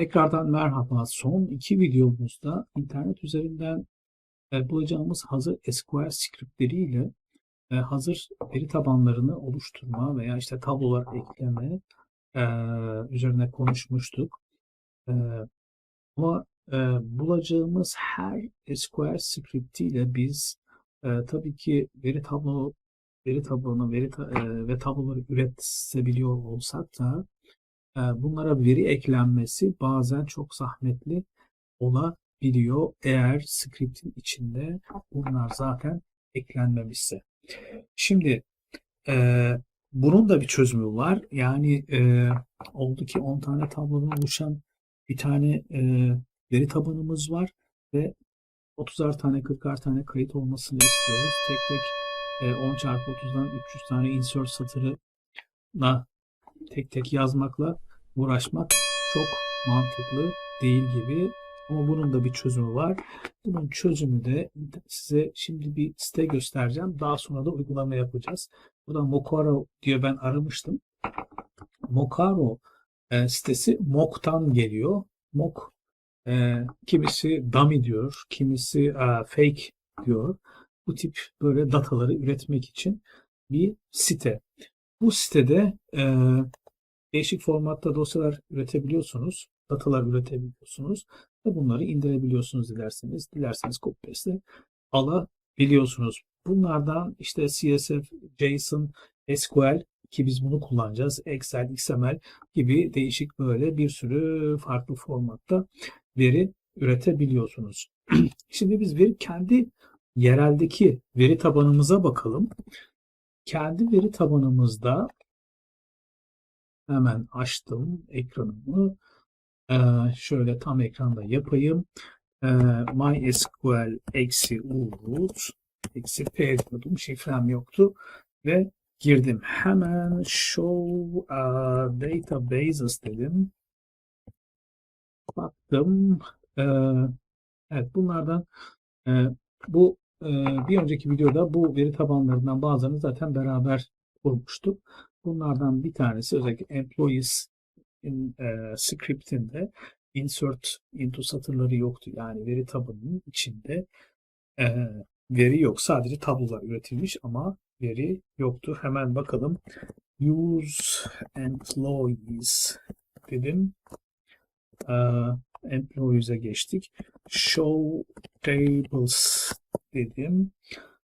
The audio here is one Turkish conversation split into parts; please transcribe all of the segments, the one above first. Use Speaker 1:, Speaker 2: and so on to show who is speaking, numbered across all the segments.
Speaker 1: Tekrardan merhaba. Son iki videomuzda internet üzerinden e, bulacağımız hazır SQL scriptleriyle e, hazır veri tabanlarını oluşturma veya işte tablolar ekleme e, üzerine konuşmuştuk. Ama bulacağımız her SQL scriptiyle biz tabii ki veri tablo veri tablonu veri ta- ve tabloları üretebiliyor olsak da bunlara veri eklenmesi bazen çok zahmetli olabiliyor eğer script'in içinde bunlar zaten eklenmemişse. Şimdi e, bunun da bir çözümü var. Yani e, oldu ki 10 tane tablodan oluşan bir tane e, veri tabanımız var ve 30'ar tane 40'ar tane kayıt olmasını istiyoruz. Tek tek e, 10 çarpı 30'dan 300 tane insert satırına tek tek yazmakla uğraşmak çok mantıklı değil gibi. Ama bunun da bir çözümü var. Bunun çözümü de size şimdi bir site göstereceğim. Daha sonra da uygulama yapacağız. Bu da Mokaro diye ben aramıştım. Mokaro e, sitesi Mok'tan geliyor. Mok e, kimisi dummy diyor, kimisi e, fake diyor. Bu tip böyle dataları üretmek için bir site. Bu sitede e, değişik formatta dosyalar üretebiliyorsunuz, datalar üretebiliyorsunuz ve bunları indirebiliyorsunuz dilerseniz. Dilerseniz copy alabiliyorsunuz. Bunlardan işte CSV, JSON, SQL ki biz bunu kullanacağız. Excel, XML gibi değişik böyle bir sürü farklı formatta veri üretebiliyorsunuz. Şimdi biz veri kendi yereldeki veri tabanımıza bakalım. Kendi veri tabanımızda hemen açtım ekranımı. Ee, şöyle tam ekranda yapayım. Ee, MySQL eksi root eksi p diyordum. Şifrem yoktu. Ve girdim. Hemen show uh, databases dedim. Baktım. Ee, evet bunlardan e, bu bir önceki videoda bu veri tabanlarından bazılarını zaten beraber kurmuştuk. Bunlardan bir tanesi özellikle employees in, e, script'inde insert into satırları yoktu. Yani veri tabanının içinde e, veri yok. Sadece tablolar üretilmiş ama veri yoktu. Hemen bakalım. Use employees dedim. E, employees'e geçtik. Show tables dedim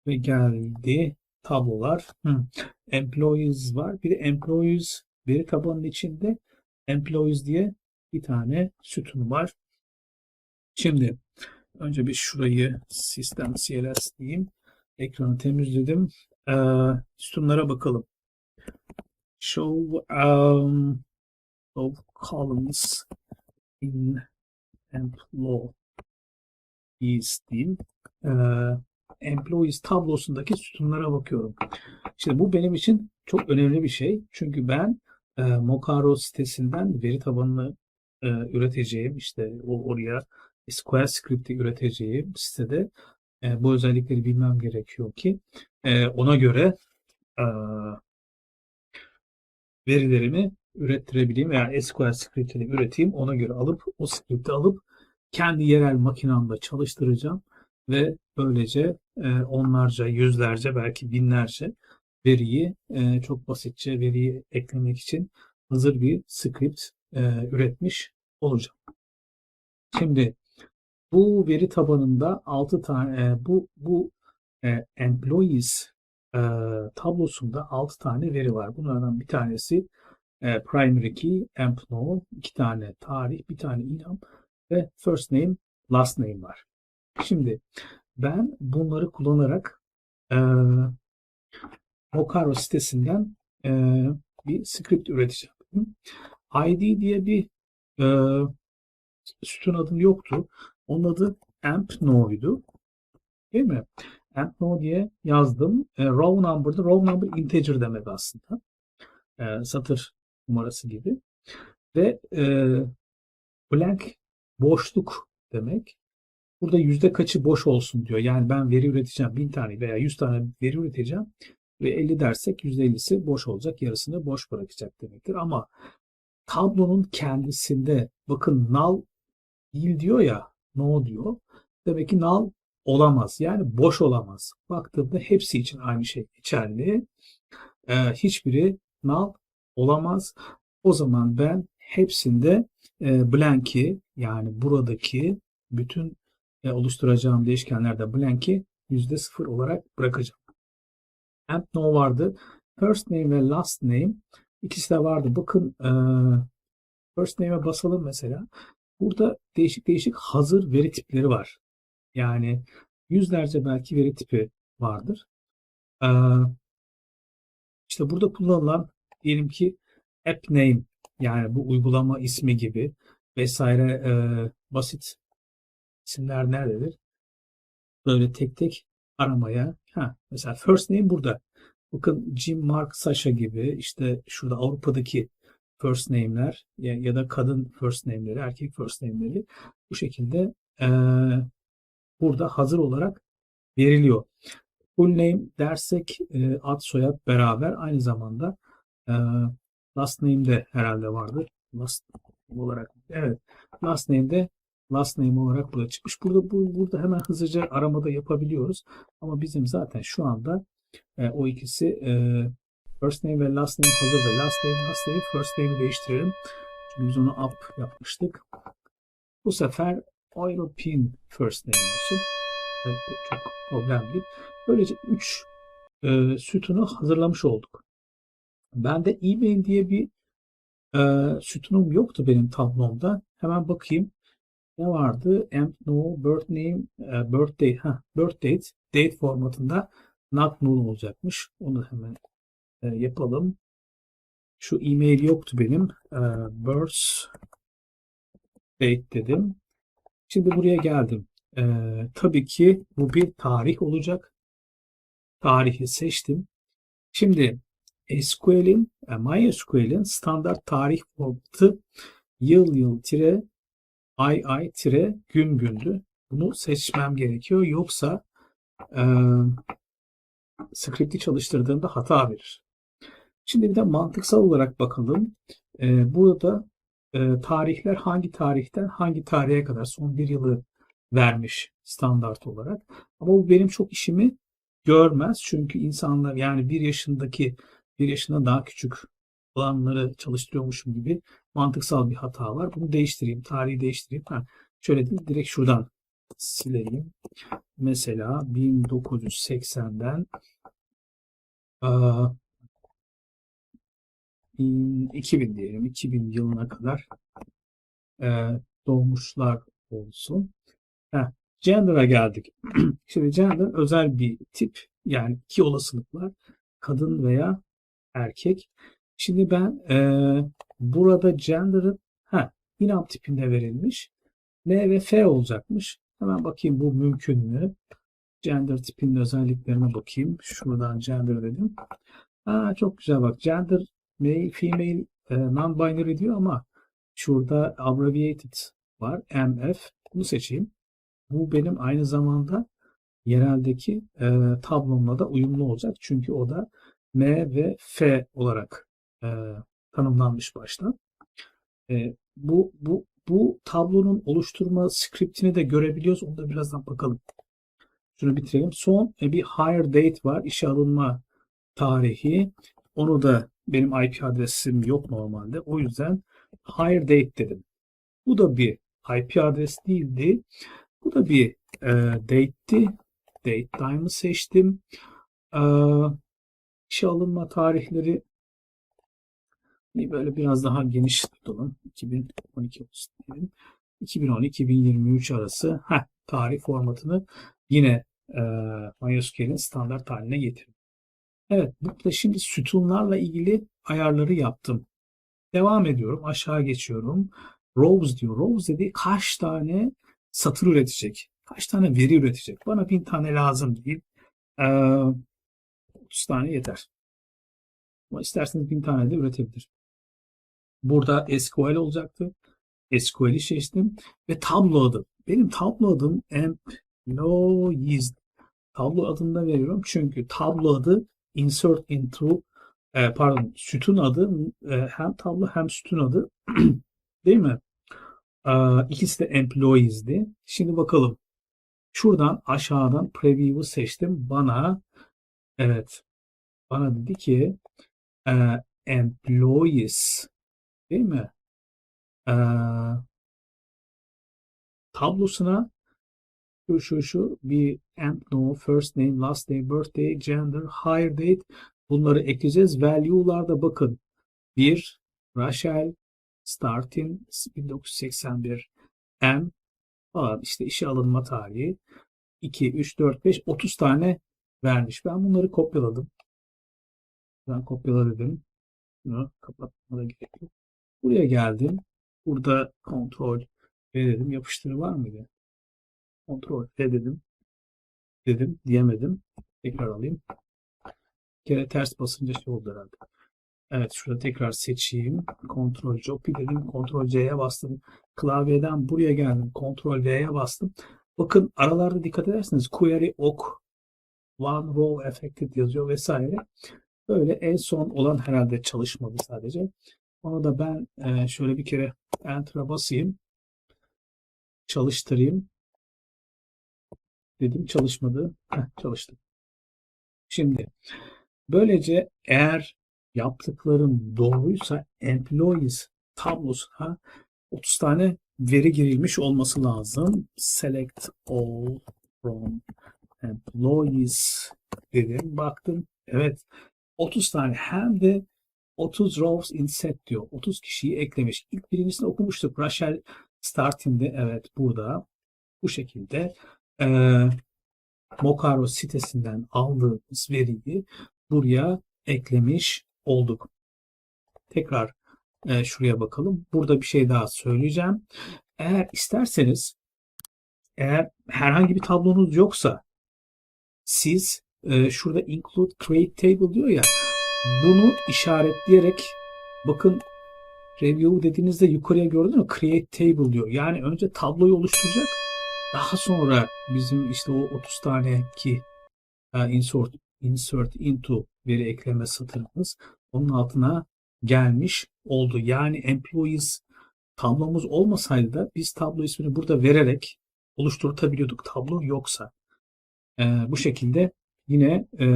Speaker 1: ve geldi tablolar. Hı. Employees var. Bir employees veri tabanının içinde employees diye bir tane sütun var. Şimdi önce bir şurayı sistem CLS diyeyim. Ekranı temizledim. Ee, sütunlara bakalım. Show um, of columns in employees diyeyim. Ee, employees tablosundaki sütunlara bakıyorum. Şimdi bu benim için çok önemli bir şey. Çünkü ben e, Mokaro sitesinden veri tabanını e, üreteceğim. işte o oraya SQL script'i üreteceğim sitede e, bu özellikleri bilmem gerekiyor ki e, ona göre e, verilerimi ürettirebileyim veya SQL script'ini üreteyim. Ona göre alıp o script'i alıp kendi yerel makinamda çalıştıracağım ve böylece e, onlarca, yüzlerce, belki binlerce veriyi e, çok basitçe veriyi eklemek için hazır bir script e, üretmiş olacağım. Şimdi bu veri tabanında 6 tane e, bu bu e, employees e, tablosunda 6 tane veri var. Bunlardan bir tanesi e, primary key, emp no, iki tane tarih, bir tane ilham ve first name, last name var. Şimdi ben bunları kullanarak e, Mokaro sitesinden e, bir script üreteceğim. ID diye bir e, sütun adım yoktu. Onun adı amp no'ydu. Değil mi? Amp no diye yazdım. E, row number'da row number integer demek aslında. E, satır numarası gibi. Ve e, blank boşluk demek. Burada yüzde kaçı boş olsun diyor. Yani ben veri üreteceğim. bin tane veya yüz tane veri üreteceğim. Ve 50 dersek %50'si boş olacak. Yarısını boş bırakacak demektir. Ama tablonun kendisinde bakın null değil diyor ya no diyor. Demek ki null olamaz. Yani boş olamaz. Baktığımda hepsi için aynı şey geçerli. Ee, hiçbiri null olamaz. O zaman ben hepsinde e, blank'i yani buradaki bütün e, oluşturacağım değişkenlerde blank'i %0 olarak bırakacağım. And no vardı. First name ve last name ikisi de vardı. Bakın e, first name'e basalım mesela. Burada değişik değişik hazır veri tipleri var. Yani yüzlerce belki veri tipi vardır. E, işte burada kullanılan diyelim ki app name yani bu uygulama ismi gibi vesaire e, basit isimler nerededir? Böyle tek tek aramaya. Ha, mesela first name burada. Bakın Jim, Mark, Sasha gibi işte şurada Avrupa'daki first name'ler ya, ya da kadın first name'leri, erkek first name'leri bu şekilde e, burada hazır olarak veriliyor. Full name dersek e, ad soyad beraber aynı zamanda e, last name de herhalde vardır. Last olarak evet last name de last name olarak burada çıkmış. Burada bu burada hemen hızlıca aramada yapabiliyoruz. Ama bizim zaten şu anda e, o ikisi e, first name ve last name hazır da last name last name first name'i değiştirelim. Çünkü biz onu up yapmıştık. Bu sefer European first name olsun. Evet, çok problem değil. Böylece 3 e, sütunu hazırlamış olduk. Bende e-mail diye bir e, sütunum yoktu benim tablomda. Hemen bakayım. Ne vardı? Amp no birth name, e, birth ha, birth date, date formatında not null olacakmış. Onu hemen e, yapalım. Şu e-mail yoktu benim. E, birth date dedim. Şimdi buraya geldim. E, tabii ki bu bir tarih olacak. Tarihi seçtim. Şimdi SQL'in, e, MySQL'in standart tarih formatı yıl yıl tire ay ay tire gün gündü. Bunu seçmem gerekiyor. Yoksa e, script'i çalıştırdığımda hata verir. Şimdi bir de mantıksal olarak bakalım. E, burada e, tarihler hangi tarihten hangi tarihe kadar son bir yılı vermiş standart olarak. Ama bu benim çok işimi görmez. Çünkü insanlar yani bir yaşındaki bir yaşından daha küçük olanları çalıştırıyormuşum gibi mantıksal bir hata var. Bunu değiştireyim. Tarihi değiştireyim. Ha, şöyle değil, direkt şuradan sileyim. Mesela 1980'den 2000 diyelim. 2000 yılına kadar doğmuşlar olsun. Heh, gender'a geldik. Şimdi gender özel bir tip. Yani iki olasılık var. Kadın veya erkek. Şimdi ben e, burada gender'ın ha, inam tipinde verilmiş. N ve F olacakmış. Hemen bakayım bu mümkün mü? Gender tipinin özelliklerine bakayım. Şuradan gender dedim. Aa, çok güzel bak. Gender male, female, e, non-binary diyor ama şurada abbreviated var. MF. Bunu seçeyim. Bu benim aynı zamanda yereldeki e, tablomla da uyumlu olacak. Çünkü o da M ve F olarak e, tanımlanmış başta. E, bu bu bu tablonun oluşturma skriptini de görebiliyoruz. Onu da birazdan bakalım. Şunu bitirelim. Son e, bir hire date var. İşe alınma tarihi. Onu da benim IP adresim yok normalde. O yüzden hire date dedim. Bu da bir IP adres değildi. Bu da bir e, date'ti. Date time'ı seçtim. E, işe alınma tarihleri böyle biraz daha geniş tutalım. 2012 olsun diyelim. 2010-2023 arası heh, tarih formatını yine e, MySQL'in standart haline getirdim. Evet, burada şimdi sütunlarla ilgili ayarları yaptım. Devam ediyorum. Aşağı geçiyorum. Rows diyor. Rows dedi kaç tane satır üretecek? Kaç tane veri üretecek? Bana bin tane lazım değil. Ee, 30 tane yeter. Ama isterseniz bin tane de üretebilir. Burada SQL olacaktı. SQL'i seçtim ve tablo adım. Benim tablo adım employees. Tablo adını da veriyorum çünkü tablo adı insert into e, pardon sütun adı e, hem tablo hem sütun adı değil mi? E, ikisi de employees'di. Şimdi bakalım. Şuradan aşağıdan preview'u seçtim. Bana evet bana dedi ki e, employees değil mi? E, tablosuna şu şu şu bir and no first name, last name, birthday, gender, hire date bunları ekleyeceğiz. Value'larda bakın. 1 Rachel starting 1981 M falan işte işe alınma tarihi 2, 3, 4, 5 30 tane vermiş. Ben bunları kopyaladım. Ben kopyala dedim. Bunu kapatmada gerek yok. Buraya geldim. Burada kontrol V dedim. Yapıştırı var mıydı? Kontrol V dedim. Dedim. Diyemedim. Tekrar alayım. Bir kere ters basınca şey oldu herhalde. Evet şurada tekrar seçeyim. Kontrol Copy dedim. Kontrol C'ye bastım. Klavyeden buraya geldim. Kontrol V'ye bastım. Bakın aralarda dikkat ederseniz query ok one row affected yazıyor vesaire. Böyle en son olan herhalde çalışmadı sadece. Onu da ben e, şöyle bir kere enter'a basayım. Çalıştırayım. Dedim çalışmadı. Heh, çalıştı. Şimdi böylece eğer yaptıklarım doğruysa employees tablosuna 30 tane veri girilmiş olması lazım. Select all from employees dedim. Baktım. Evet. 30 tane hem de 30 rows in set diyor. 30 kişiyi eklemiş. İlk birincisini okumuştuk. Rachel starting'de evet burada bu şekilde e, Mokaro sitesinden aldığımız veriyi buraya eklemiş olduk. Tekrar e, şuraya bakalım. Burada bir şey daha söyleyeceğim. Eğer isterseniz eğer herhangi bir tablonuz yoksa siz e, şurada include create table diyor ya bunu işaretleyerek bakın review dediğinizde yukarıya gördünüz mü? Create table diyor. Yani önce tabloyu oluşturacak. Daha sonra bizim işte o 30 tane ki uh, insert, insert into veri ekleme satırımız onun altına gelmiş oldu. Yani employees tablomuz olmasaydı da biz tablo ismini burada vererek oluşturtabiliyorduk tablo yoksa. E, bu şekilde yine e,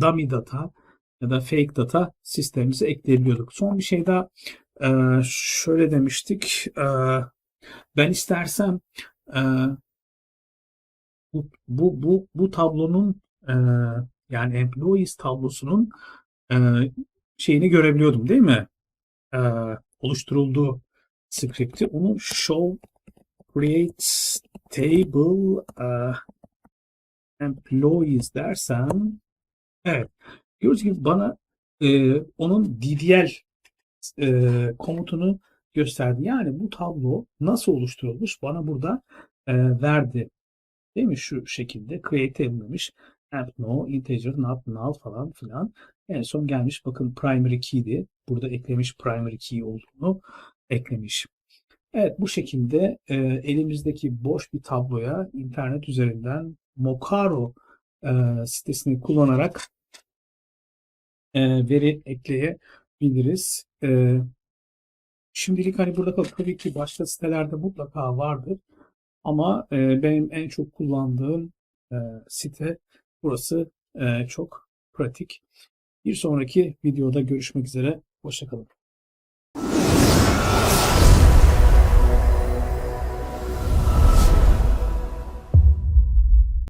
Speaker 1: dummy data ya da fake data sistemimize ekleyebiliyorduk. Son bir şey daha e, şöyle demiştik. E, ben istersem e, bu, bu, bu, bu tablonun e, yani employees tablosunun e, şeyini görebiliyordum değil mi? E, oluşturulduğu script'i. Onu show create table uh, employees dersem evet gördüğünüz gibi bana e, onun DDL e, komutunu gösterdi. Yani bu tablo nasıl oluşturulmuş bana burada e, verdi. Değil mi? Şu şekilde create demiş. Amp no, integer, not, null falan filan. En son gelmiş bakın primary key'di. Burada eklemiş primary key olduğunu eklemiş. Evet bu şekilde e, elimizdeki boş bir tabloya internet üzerinden Mokaro e, sitesini kullanarak e, veri ekleyebiliriz. E, şimdilik hani burada kalıp tabii ki başka sitelerde mutlaka vardır. Ama e, benim en çok kullandığım e, site burası e, çok pratik. Bir sonraki videoda görüşmek üzere. Hoşçakalın.